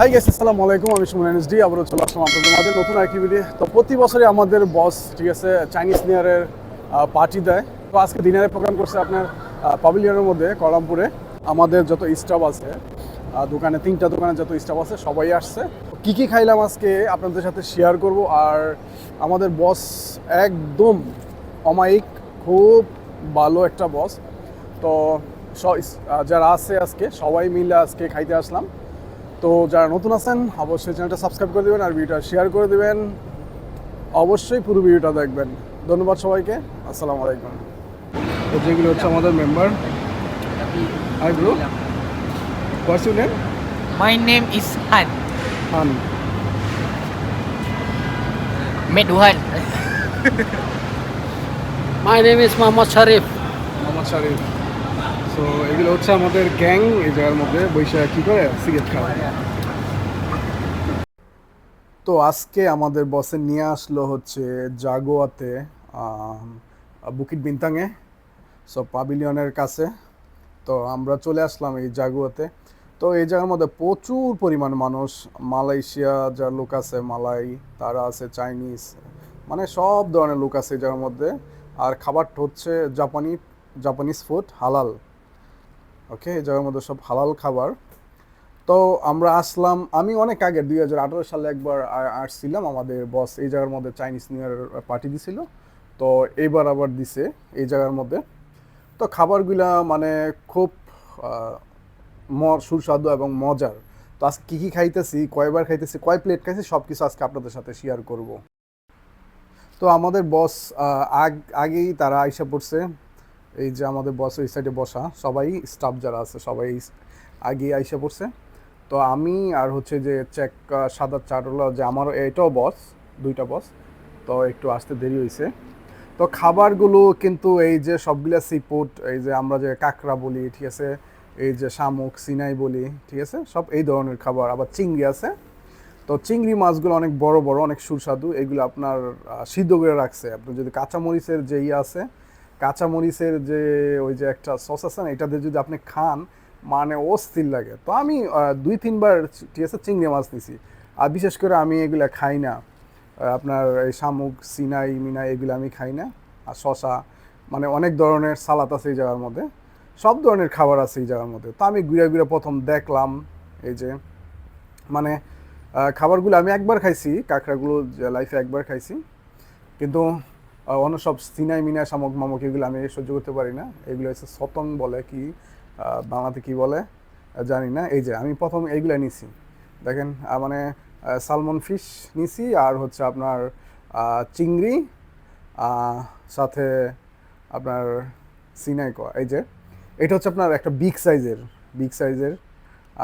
High guess আসসালামু আলাইকুম। আমি সুমন এনএসডি, আবারও চলে আসলাম আপনাদের মাঝে নতুন একটি ভিডিও তো। প্রতি বছরই আমাদের বস ঠিক আছে চাইনিজ নিয়ারের পার্টি দেয়। তো আজকে দিনের প্রোগ্রাম করছে আপনার পাবিলিয়নের মধ্যে, কলামপুরে। আমাদের যত স্টাফ আছে দোকানে, তিনটা দোকানে যত স্টাফ আছে, সবাই আসছে। কি কি খাইলাম আজকে আপনাদের সাথে শেয়ার করব। আর আমাদের বস একদম অমায়িক, খুব ভালো একটা বস তো যারা আছে আজকে, সবাই মিলে আজকে খাইতে আসলাম। তো যারা নতুন আছেন অবশ্যই চ্যানেলটা সাবস্ক্রাইব করে দেবেন আর ভিডিওটা শেয়ার করে দেবেন। অবশ্যই পুরো ভিডিওটা দেখবেন। ধন্যবাদ সবাইকে। আসসালামু আলাইকুম। তো যেগুলো হচ্ছে আমাদের member hi bro what's your name My name is Han. Khan Medwan. My name is Mohammad Sharif. Mohammad Sharif so এগুলো হচ্ছে আমাদের গ্যাং, এই জায়গার মধ্যে বৈশাখ কী করে? সিগারেট খাওয়া তো আজকে আমাদের বসে নিয়ে আসলো হচ্ছে জাগোয়াতে বুকিট বিন্তাঙে, সো পাবিলিয়নের কাছে। তো আমরা চলে আসলাম এই জাগুয়াতে। তো এই জায়গার মধ্যে প্রচুর পরিমাণ মানুষ, মালয়েশিয়া যার লোক আছে মালাই, তারা আছে চাইনিজ মানে সব ধরনের লোক আছে এই জায়গার মধ্যে। আর খাবারটা হচ্ছে জাপানি, জাপানিজ ফুড, হালাল। ওকে এই জায়গার মধ্যে সব হালাল খাবার। তো আমরা আসলাম, আমি অনেক আগে, দুই হাজার আঠারো সালে একবার আসছিলাম, আমাদের বস এই জায়গার মধ্যে চাইনিজ নিউ ইয়ার পার্টি দিছিল। তো এইবার আবার দিছে এই জায়গার মধ্যে। তো খাবারগুলা মানে খুব সুস্বাদু এবং মজার। তো আজকে কী কী খাইতেছি, কয়বার খাইতেছি, কয় প্লেট খাইছি সব কিছু আজকে আপনাদের সাথে শেয়ার করব। তো আমাদের বস আগ আগেই তারা আইসা পড়ছে। এই যে আমাদের বস ওই সাইডে বসা, সবাই স্টাফ যারা আছে, সবাই আগে আইসা পড়ছে। তো আমি আর হচ্ছে যে চেক সাদা চাটলা যে আমার এটাও বস দুইটা বস তো একটু আসতে দেরি হয়েছে তো খাবারগুলো কিন্তু এই যে সবগুলা সি ফুড এই যে আমরা যে কাঁকড়া বলি, ঠিক আছে? এই যে শামুক, সিনাই বলি, ঠিক আছে? সব এই ধরনের খাবার। আবার চিংড়ি আছে। তো চিংড়ি মাছগুলো অনেক বড় বড়, অনেক সুস্বাদু। এগুলো আপনার সিদ্ধ করে রাখছে। আপনার যদি কাঁচামরিচের যে ইয়ে আছে কাঁচামরিচের যে ওই যে একটা সস আছে না এটা দিয়ে যদি আপনি খান মানে অস্থির লাগে। তো আমি দুই তিনবার ঠিক আছে, চিংড়ি মাছ নিছি আর বিশেষ করে আমি এগুলা খাই না। আপনার এই শামুক, সিনাই, মিনাই এগুলো আমি খাই না। আর শশা মানে অনেক ধরনের সালাদ আছে এই জায়গার মধ্যে। সব ধরনের খাবার আছে এই জায়গার মধ্যে। তো আমি ঘুরে ঘুরে প্রথম দেখলাম এই যে মানে খাবারগুলো আমি একবার খাইছি, কাঁকড়াগুলো লাইফে একবার খাইছি। কিন্তু অন্য সব সিনাই মিনাই শামুক মামুক এগুলো আমি সহ্য করতে পারি না। এগুলো হচ্ছে সতং বলে কি বাংলাতে কি বলে? জানি না। এই যে আমি প্রথম এইগুলো নিছি। দেখেন মানে সালমন ফিশ নিছি আর হচ্ছে আপনার চিংড়ি সাথে আপনার সিনাই কয়া। এই যে, এটা হচ্ছে আপনার একটা বিগ সাইজের বিগ সাইজের।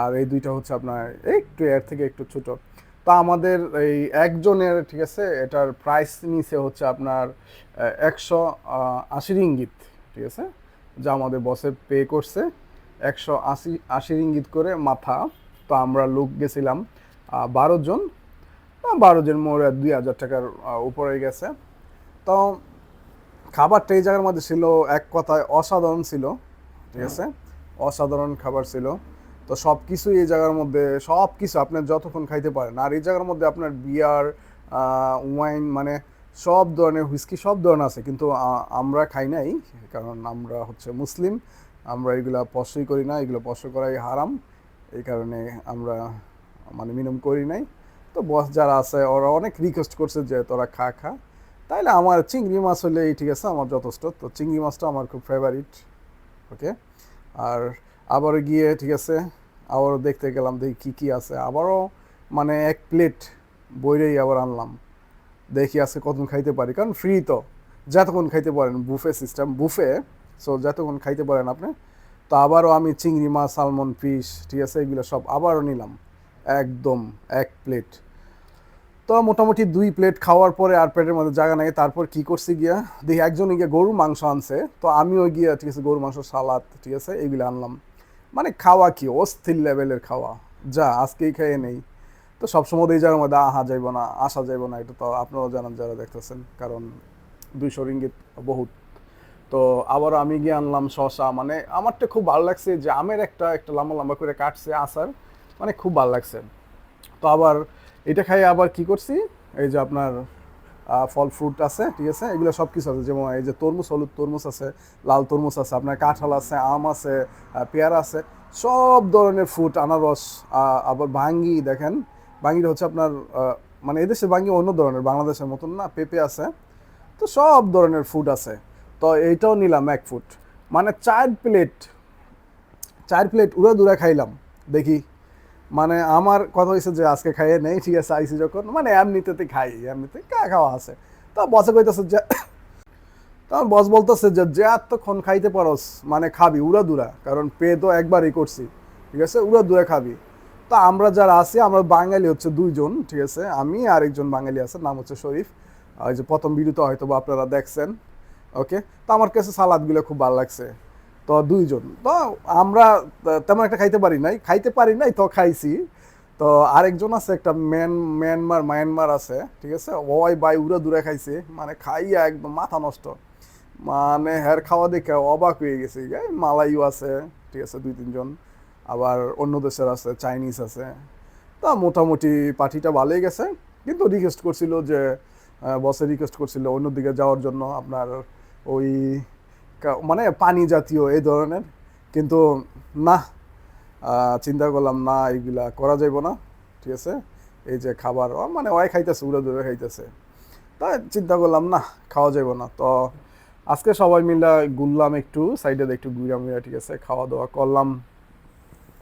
আর এই দুইটা হচ্ছে আপনার একটু এর থেকে একটু ছোট। তো আমাদের এই একজনের ঠিক আছে এটার প্রাইস নিচে হচ্ছে আপনার একশো আশির ইঙ্গিত ঠিক আছে যা আমাদের বসে পে করছে। একশো আশি আশির ইঙ্গিত করে মাথা তো আমরা লোক গেছিলাম বারো জন। বারো জন মোড়ে দুই হাজার টাকার উপরে গেছে। তো খাবারটা এই জায়গার মধ্যে ছিল এক কথায় অসাধারণ ছিল ঠিক আছে অসাধারণ খাবার ছিল। তো সব কিছুই এই জায়গার মধ্যে সব কিছু আপনি যতক্ষণ খাইতে পারেন। আর এই জায়গার মধ্যে আপনার বিয়ার ওয়াইন মানে সব ধরনের হুইস্কি, সব ধরনের আছে। কিন্তু আমরা খাই নাই, কারণ আমরা হচ্ছে মুসলিম। আমরা এগুলা পশই করি না, এগুলো পশ করাই হারাম। এই কারণে আমরা মানে মিনিমাম করি নাই। তো বস যারা আছে, ওরা অনেক রিকোয়েস্ট করছে যে তোরা খা খা। তাইলে আমার চিংড়ি মাছ হলেই ঠিক আছে, আমার যথেষ্ট। তো চিংড়ি মাছটা আমার খুব ফেভারিট ওকে আর আবারও গিয়ে, ঠিক আছে, আবারও দেখতে গেলাম, দেখি কী কী আছে। আবারও মানে এক প্লেট বইরেই আবার আনলাম। দেখি আছে কতক্ষণ খাইতে পারি। কারণ ফ্রি তো। যতক্ষণ খাইতে পারেন বুফে সিস্টেম বুফে সো যতক্ষণ খাইতে পারেন আপনি। তো আবারও আমি চিংড়ি মাছ সালমন ফিশ ঠিক আছে, এগুলো সব আবারও নিলাম। একদম এক প্লেট তো মোটামুটি দুই প্লেট খাওয়ার পরে আর পেটের মধ্যে জায়গা নাই। তারপর কি করছি গিয়া, দেখি একজন গিয়ে গরুর মাংস আনছে। তো আমিও গিয়ে, ঠিক আছে, গরুর মাংস, সালাদ, ঠিক আছে, এগুলো আনলাম। মানে খাওয়া কি? অস্থির লেভেলের খাওয়া। যা, আজকেই খেয়ে নেই। তো সবসময় এই জায়গার মধ্যে আহা যাইব না আসা যাইব না, এটা তো আপনারাও জানান যারা দেখতেছেন, কারণ দুইশো রিঙ্গিত বহুত। তো আবার আমি গিয়ে আনলাম শশা মানে আমারটা খুব ভালো লাগছে যে আমের একটা একটা লম্বা লম্বা করে কাটছে আসার মানে খুব ভালো লাগছে। তো আবার এটা খাই আবার কি করছি? এই যে আপনার ফল ফ্রুট আছে, ঠিক আছে? এগুলো সব কিছু আছে, যেমন এই যে তরমুজ, হলুদ তরমুজ আছে, লাল তরমুজ আছে, আপনার কাঁঠাল আছে, আম আছে পেয়ারা আছে, সব ধরনের ফ্রুট আনারস আবার ভাঙ্গি, দেখেন। ভাঙ্গিটা হচ্ছে আপনার মানে এদেশে ভাঙ্গি অন্য ধরনের, বাংলাদেশের মতন না, পেঁপে আছে। তো সব ধরনের ফুড আছে। তো এইটাও নিলাম এক ফুট মানে চার প্লেট চার প্লেট উড়া দুরা খাইলাম, দেখি। মানে আমার কথা হয়েছে যে আজকে খাইয়ে নেই, ঠিক আছে আইসি যখন মানে এমনিতে খাই, এমনিতে কা খাওয়া আছে। তা বসে কইতেছে যে তখন বস বলতেছে যে যে এতক্ষণ খাইতে পারস মানে খাবি, উড়া দুরা, কারণ পে তো একবারই করছি, ঠিক আছে, উড়া দুরা খাবি। তা আমরা যারা আছি, আমরা বাঙালি হচ্ছে দুইজন, ঠিক আছে, আমি আর একজন বাঙালি আছে, নাম হচ্ছে শরীফ। ওই যে প্রথম ভিডিওতে হয়তো বা আপনারা দেখছেন ওকে তো আমার কাছে সালাদগুলো খুব ভালো লাগছে। তো দুইজন। তো আমরা তেমন একটা খাইতে পারি নাই। খাইতে পারি নাই তো খাইছি। তো আরেকজন আছে, একটা ম্যান, মিয়ানমার, মায়ানমার আছে, ঠিক আছে? ওই বাই উড়া দূরে খাইছে। মানে খাইয়া একদম মাথা নষ্ট। মানে হের খাওয়া দেখে অবাক হয়ে গেছে। মালাইও আছে, ঠিক আছে, দুই, তিনজন। আবার অন্য দেশের আছে, চাইনিজ আছে। তা মোটামুটি পার্টিটা ভালোই গেছে। কিন্তু রিকোয়েস্ট করছিল যে বসে রিকোয়েস্ট করছিল অন্যদিকে যাওয়ার জন্য আপনার ওই মানে পানি জাতীয় এই ধরনের। কিন্তু না চিন্তা করলাম, না, এইগুলা করা যাইব না। ঠিক আছে? এই যে খাবার মানে ওই খাইতেছে উড়ে দূরে খাইতেছে। তাই চিন্তা করলাম, না, খাওয়া যাইব না। তো আজকে সবাই মিলে ঘুরলাম একটু, সাইডে একটু ঘুরা মুড়া ঠিক আছে? খাওয়া দাওয়া করলাম।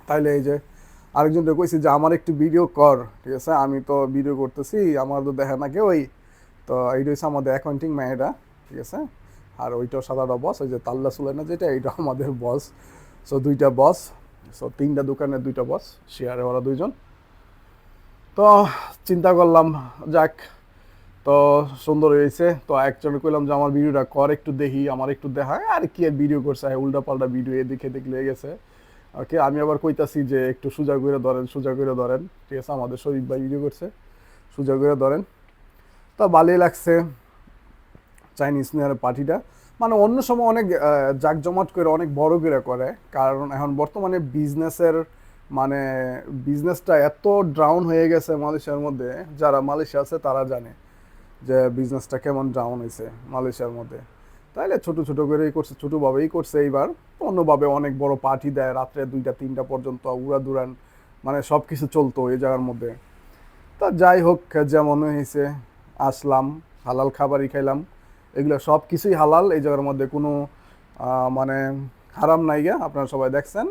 তাইলে এই যে আরেকজনকে কইছি যে, আমার একটু ভিডিও কর। ঠিক আছে? আমি তো ভিডিও করতেছি, আমার তো দেখে না কেউই। তো এইটা হচ্ছে আমাদের অ্যাকাউন্টিং ম্যানেটা ঠিক আছে? আর ওইটাও সাদাটা বস ওই যে তাল্লা সুলাইনা যেটা এইটা আমাদের বস সো দুইটা বস সো তিনটা দোকানের দুইটা বস শেয়ারে ওরা দুইজন। তো, চিন্তা করলাম, যাক। তো, সুন্দর হয়েছে। তো, একজন কইলাম যে, আমার ভিডিওটা কর একটু দেখি, আমার একটু দেখায় আর কি ভিডিও করছে উল্টা পাল্টা ভিডিও এদিকে দেখলে গেছে। ওকে আমি আবার কইতাছি যে, একটু সোজা করে ধরেন, সোজা করে ধরেন। ঠিক আছে, আমাদের শরীফ ভাই ভিডিও করছে, সোজা করে ধরেন। তো, ভালোই লাগছে। চাইনিজ নিয়ার পার্টিটা মানে অন্য সময় অনেক জাঁকজমাট করে, অনেক বড় করে করে। কারণ এখন বর্তমানে বিজনেসের মানে বিজনেসটা এত ডাউন হয়ে গেছে মালয়েশিয়ার মধ্যে, যারা মালয়েশিয়া আছে তারা জানে যে বিজনেসটা কেমন ডাউন হয়েছে মালয়েশিয়ার মধ্যে। তাইলে ছোট ছোট করেই করছে ছোটোভাবেই করছে এইবার। অন্যভাবে অনেক বড় পার্টি দেয়, রাত্রে দুইটা, তিনটা পর্যন্ত উড়া দুরান মানে সব কিছু চলতো এই জায়গার মধ্যে। তা যাই হোক, যেমন হয়েছে, আসলাম, হালাল খাবারই খাইলাম। এগুলো সব কিছুই হালাল, এই জায়গার মধ্যে কোনো মানে হারাম নাই গা, আপনারা সবাই দেখছেন।